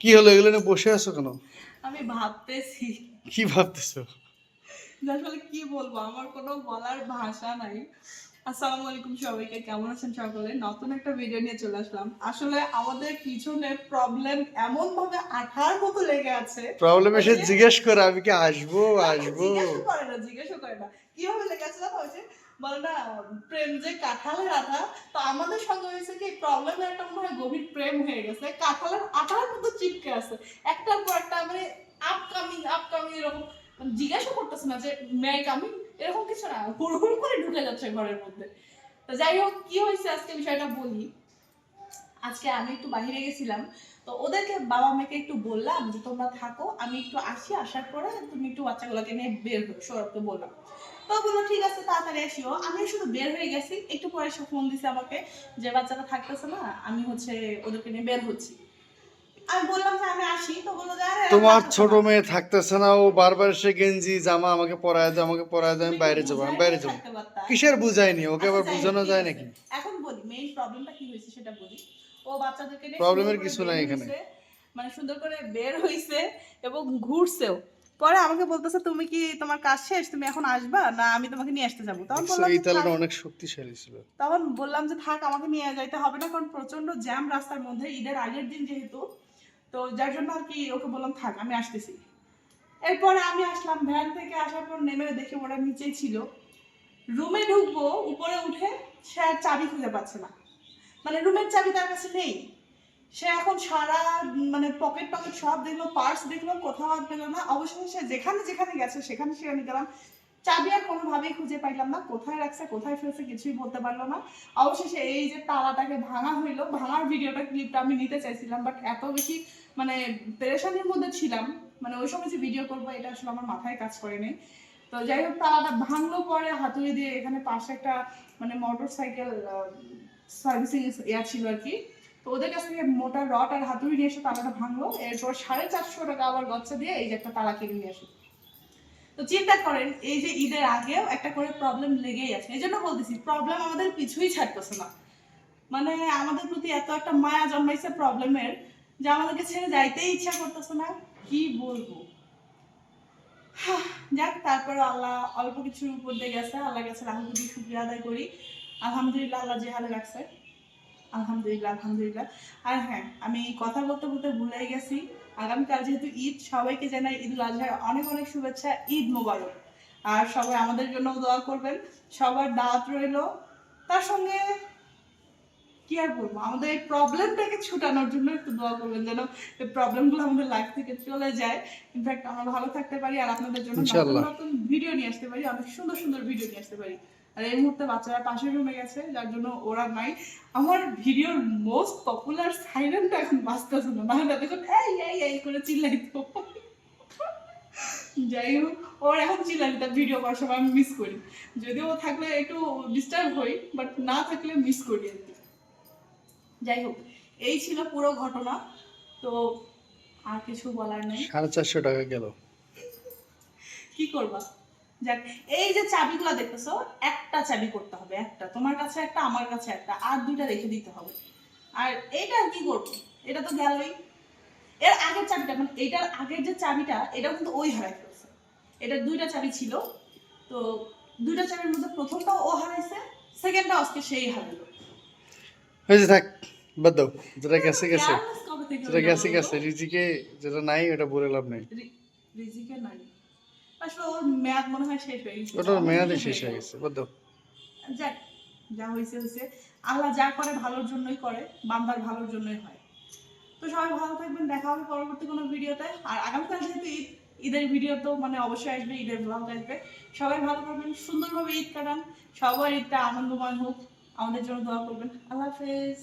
কি হলো এগুলো নিয়ে বসে আছো কেন? আমি ভাবতেছি। কি ভাবতেছো? আসলে কি বলব আমার কোনো বলার ভাষা নাই। আসসালামু আলাইকুম সবাইকে কেমন আছেন সকলে? নতুন একটা ভিডিও নিয়ে চলে আসলাম। আসলে আমাদের পিছনে প্রবলেম এমন ভাবে আঠার মতো লেগে আছে। প্রবলেম এসে জিজ্ঞেস করে আমি কি আসব আসব? জিজ্ঞাসা করে না জিজ্ঞাসা করে না। কীভাবে লেগে আছে জানো হয়েছে বলে না প্রেম যে কাঁঠালের আঠা, তো আমাদের সঙ্গে হয়েছে কি প্রবলেমের একটা মনে হয় গভীর প্রেম হয়ে গেছে, কাঁঠালের আঠার মতো চিপকে আছে। একটার পর একটা মানে আপকামিং আপকামিং এরকম মানে জিজ্ঞাসা করতেছে না যে এরকম কিছু না, হুড় হুড় করে ঢুকে যাচ্ছে ঘরের মধ্যে। তো যাই হোক, কি হয়েছে আজকে বিষয়টা বলি। আজকে আমি একটু বাইরে গেছিলাম, তো ওদেরকে বাবা মাকে একটু বললাম যে, তোমরা থাকো, আমি একটু আসি, আসার পরে তুমি একটু বাচ্চাগুলোকে নিয়ে বের হো সৌরভকে বললাম। তো বলল ঠিক আছে তাড়াতাড়ি আসিও। আমি শুধু বের হয়ে গেছি। একটু পরে এসে ফোন দিছে আমাকে যে বাচ্চাটা থাকতেছে না আমি হচ্ছে ওদেরকে নিয়ে বের হচ্ছি। আমি বললাম যে আমি আসি। তো বলল যে আরে তোমার ছোট মেয়ে থাকতেছে না ও বারবার সে গেঞ্জি জামা আমাকে পরায় দাও আমাকে পরায় দাও আমি বাইরে যাব আমি বাইরে যাব। কিসের বুঝায়নি ওকে আবার আচ্ছা, হোক, বোঝানো যায় নাকি? এখন বলি মেইন প্রবলেমটা কি হয়েছে সেটা বলি। ও বাচ্চাদেরকে করে কিছু নাই এখানে। মানে সুন্দর করে বের হইছে এবং ঘুরছেও। পরে আমাকে বলতেছে তুমি কি তোমার কাজ শেষ? তুমি এখন আসবা? না আমি তোমাকে নিয়ে আসতে যাব। তখন বললাম এই তালাটা অনেক শক্তিশালী ছিল। তখন বললাম যে থাক আমাকে নিয়ে যাইতে হবে না কারণ প্রচণ্ড জ্যাম রাস্তার মধ্যে ঈদের আগের দিন যেহেতু। তো যার জন্য আর কি ওকে বললাম থাক আমি আসতেছি। এরপরে আমি আসলাম ভ্যান থেকে আসার পর নেমে দেখি ওরা নিচেই ছিল। রুমে ঢুকবো উপরে উঠে সে আর চাবি খুঁজে পাচ্ছে না। মানে রুমের চাবি তার কাছে নেই। সে এখন সারা মানে পকেট পকেট সব দেখল পার্স দেখল কোথাও আর পেল না, অবশেষে সে যেখানে যেখানে গেছে, সেখানে সেখানে গেলাম। চাবি আর কোনোভাবেই খুঁজে পাইলাম না, কোথায় রাখছে, কোথায় ফেলছে কিছুই বলতে পারল না। অবশেষে এই যে তালাটাকে ভাঙা হইল, ভাঙার ভিডিওটা ক্লিপটা আমি নিতে চাইছিলাম বাট এত বেশি মানে পেরেশানির মধ্যে ছিলাম। মানে ওই সময় যে ভিডিও করব, এটা আসলে আমার মাথায় কাজ করেনি তো যাই হোক তালাটা ভাঙলো পরে হাতুড়ি দিয়ে এখানে পাশে একটা মানে মোটর সাইকেল সার্ভিসিং ইয়া ছিল আর কি। তো ওদের কাছ থেকে মোটা রড আর হাতুড়ি নিয়ে এসে তালাটা ভাঙলো। এরপর সাড়ে চারশো টাকা আবার গচ্ছা দিয়ে এই যে একটা তালা কিনে নিয়ে আসলো তো চিন্তা করেন, এই যে ঈদের আগেও একটা করে প্রবলেম লেগেই আছে। এই জন্য বলতেছি প্রবলেম আমাদের পিছুই ছাড়তেছে না। মানে আমাদের প্রতি এত একটা মায়া জন্মাইছে প্রবলেমের যে আমাদেরকে ছেড়ে যাইতেই ইচ্ছা করতেছে না। কি বলব? যাক, তারপরে আল্লাহ অল্প কিছুর উপর দিয়ে গেছে। আল্লাহ গেছে রাহুল শুক্রিয়া আদায় করি। আলহামদুলিল্লাহ, আল্লাহ যে হালে রাখছে। আলহামদুলিল্লাহ আলহামদুলিল্লাহ। আর হ্যাঁ আমি কথা বলতে বলতে ভুলেই গেছি। আগামীকাল যেহেতু ঈদ সবাইকে জানাই ঈদ উল আজহার অনেক অনেক শুভেচ্ছা ঈদ মোবারক। আর সবাই আমাদের জন্য দোয়া করবেন। সবার দাওয়াত রইল। তার সঙ্গে কি আর বলব? আমাদের এই প্রবলেমটাকে ছুটানোর জন্য একটু দোয়া করবেন যেন এই প্রবলেমগুলো আমাদের লাইফ থেকে চলে যায়। ইনফ্যাক্ট আমরা ভালো থাকতে পারি আর আপনাদের জন্য নতুন নতুন ভিডিও নিয়ে আসতে পারি। অনেক সুন্দর সুন্দর ভিডিও নিয়ে আসতে পারি। আর এই মুহূর্তে বাচ্চারা পাশের রুমে গেছে যার জন্য ওরা নাই। আমার ভিডিওর মোস্ট পপুলার সাইলেন্ট এখন বাঁচতেছে না। নাহলে দেখুন এই এই এই করে চিল্লাইতো। যাই হোক ওর এখন চিল্লাই তার ভিডিও করার সময় আমি মিস করি। যদিও ও থাকলে একটু ডিস্টার্ব হই বাট না থাকলে মিস করি আর কি। যাই হোক এই ছিল পুরো ঘটনা। তো আর কিছু বলার নেই। সাড়ে চারশো টাকা গেল। কি করবা? যাক এই যে চাবিগুলো দেখতেছো একটা চাবি করতে হবে একটা। তোমার কাছে একটা আমার কাছে একটা আর দুইটা রেখে দিতে হবে। আর এইটা কি করব? এটা তো গেলই। এর আগের চাবিটা মানে এইটার আগের যে চাবিটা এটা কিন্তু ওই হারাই ফেলছে। এটার দুইটা চাবি ছিল। তো দুইটা চাবির মধ্যে প্রথমটাও ও হারাইছে সেকেন্ডটা আজকে সেই হারাইলো হয়েছে থাক বাদ দাও। যেটা গেছে গেছে। থেকে যেটা গেছে গেছে। রিজিকে যেটা নাই ওটা বলে লাভ নেই। রিজিকে নাই। আসলে ওর মেয়াদ মনে হয় শেষ হয়ে গেছে। ওটার আমার শেষ হয়ে গেছে বাদ যাক যা হয়েছে হয়েছে। আল্লাহ যা করে ভালোর জন্যই করে বান্দার ভালোর জন্যই হয়। তো সবাই ভালো থাকবেন দেখা হবে পরবর্তী কোনো ভিডিওতে। আর আগামীকাল যেহেতু ঈদ ঈদের ভিডিও তো মানে অবশ্যই আসবে ঈদের ব্লগ আসবে। সবাই ভালো থাকবেন সুন্দরভাবে ঈদ কাটান। সবার ঈদটা আনন্দময় হোক। আমাদের জন্য দোয়া করবেন। আল্লাহ হাফেজ।